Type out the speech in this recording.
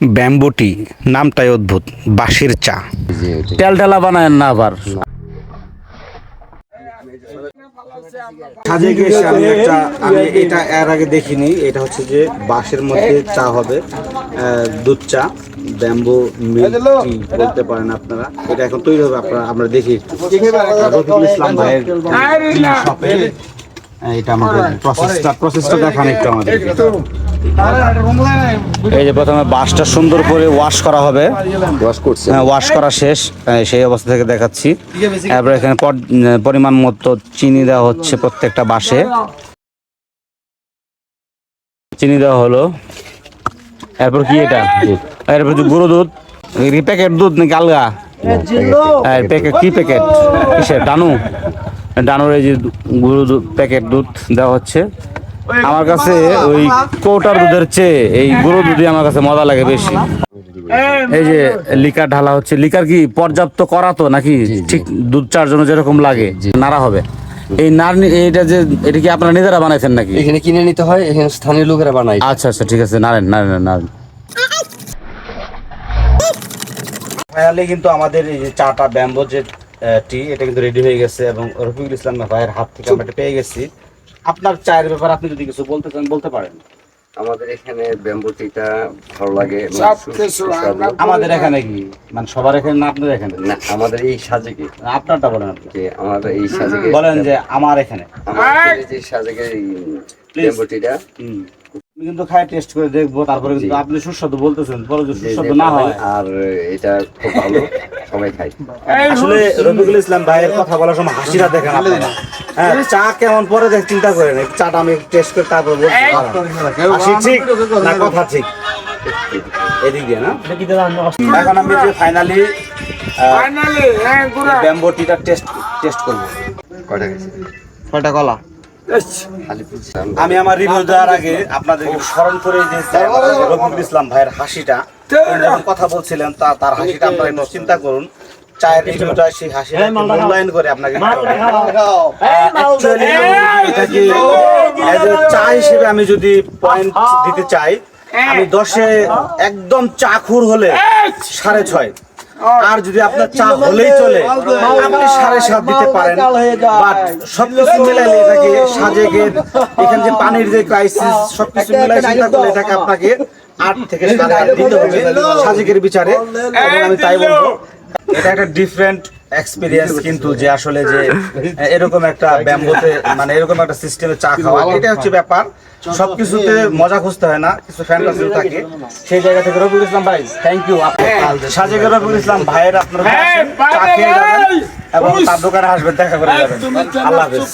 ব্যাম্বুটি নামটাই অদ্ভুত বাঁশের চা। তেল টেলা বানায় না আবার। সাজেকে এসে আমি একটা আমি এটা এর আগে দেখিনি এটা হচ্ছে যে বাঁশের মধ্যে চা হবে আহ, দুধ চা ব্যাম্বু মিল্ক টি বলতে পারেন আপনারা। এটা এখন তৈরি হবে আপনারা আমরা দেখি একটু। রফিকুল ইসলাম ভাইয়ের শপে এটা আমাদের প্রসেসটা প্রসেসটা দেখান একটু আমাদের। এই যে প্রথমে বাঁশটা সুন্দর করে ওয়াশ করা হবে। ওয়াশ করছে। হ্যাঁ, ওয়াশ করা শেষ। সেই অবস্থা থেকে দেখাচ্ছি। তারপরে এখানে পর- পরিমাণ মতো চিনি দেওয়া হচ্ছে প্রত্যেকটা বাঁশে চিনি দেওয়া হলো। এরপর কি এটা? এরপর যে গুঁড়ো দুধ। প্যাকেট দুধ নাকি আলগা? প্যাকেট কি প্যাকেট কিসের? ডানু? ডানুর এই যে গুঁড়ো দুধ প্যাকেট দুধ দেওয়া হচ্ছে। আমার কাছে ওই কৌটার দুধের চেয়ে এই গুঁড়ো দুধই আমার কাছে মজা লাগে বেশি। এই যে লিকার ঢালা হচ্ছে লিকার কি পর্যাপ্ত করা তো নাকি? ঠিক দুধ চার জন্য যেরকম লাগে নাড়া হবে। এই নার এইটা যে এটা কি আপনারা নিজেরা বানাইছেন নাকি? এখানে কিনে নিতে হয় এখানে স্থানীয় লোকেরা বানায়। আচ্ছা আচ্ছা ঠিক আছে নারেন নারেন নারেন ফাইনালি কিন্তু আমাদের এই যে চাটা ব্যাম্বো যে টি এটা কিন্তু রেডি হয়ে গেছে এবং রফিকুল ইসলাম ভাইয়ের হাত থেকে আমরা এটা পেয়ে গেছি। আপনার চায়ের ব্যাপারে আপনি যদি কিছু বলতে চান বলতে পারেন। আমাদের এখানে ব্যাম্বু টিটা ভালো লাগে সুস্বাদু। আমাদের এখানে কি? মানে সবার এখানে না আপনার এখানে? না আমাদের এই সাজেকে। আপনারটা বলেন আপনি। আমাদের এই সাজেকে বলেন যে আমার এখানে। আমাদের যে সাজেকে ব্যাম্বু টিটা কিন্তু খাই টেস্ট করে দেখব তারপরে কিন্তু আপনি সুস্বাদু বলতেছেন বলে যে যে- সুস্বাদু না হয়। আর এটা খুব ভালো সবাই খায়। আসলে রফিকুল ইসলাম ভাইয়ের কথা বলার সময় হাসিটা দেখেন আপনারা। চা কেমন পরে দেখ চিন্তা করেন এই চাটা আমি টেস্ট করে তারপর ঠিক। না কথা ঠিক। এদিক দিয়ে না এখন আমি যে ফাইনালি ব্যাম্বো টিটা টেস্ট টেস্ট করব। কয়টা গেছে? ছয়টা কলা? আমি আমার রিভিউ দেওয়ার আগে আপনাদেরকে স্মরণ করে যে রফিকুল ইসলাম ভাইয়ের হাসিটা যখন কথা বলছিলেন তা তার হাসিটা আপনারা চিন্তা করুন। চায়ের রিভিউটা সেই হাসিটা একটু মূল্যায়ন করে আপনাকে চা হিসেবে আমি যদি পয়েন্ট দিতে চাই আমি দশে একদম চাখুর হলে সাড়ে ছয়। আর যদি আপনার চা হলেই চলে আপনি সাড়ে সাত দিতে পারেন। বাট সবকিছু মিলাইলে এটাকে সাজেকের এখানে যে পানির যে ক্রাইসিস সবকিছু মিলাই চিন্তা করলে এটাকে আপনাকে আট থেকে সাড়ে আট দিতে হবে সাজেকের বিচারে। আমি তাই বলব এটা একটা ডিফারেন্ট এক্সপিরিয়েন্স কিন্তু যে আসলে যে এরকম একটা ব্যাম্বোতে মানে এরকম একটা সিস্টেমে চা খাওয়া। এটা হচ্ছে ব্যাপার। সবকিছুতে মজা খুঁজতে হয় না কিছু ফ্যান্টাসি থাকে। সেই জায়গা থেকে রবিউল ইসলাম ভাই থ্যাংক ইউ সাজেকের রবিউল ইসলাম ভাইয়ের আপনার চা খেয়ে যাবেন এবং তার দোকানে আসবেন দেখা করে যাবেন। আল্লাহ হাফেজ।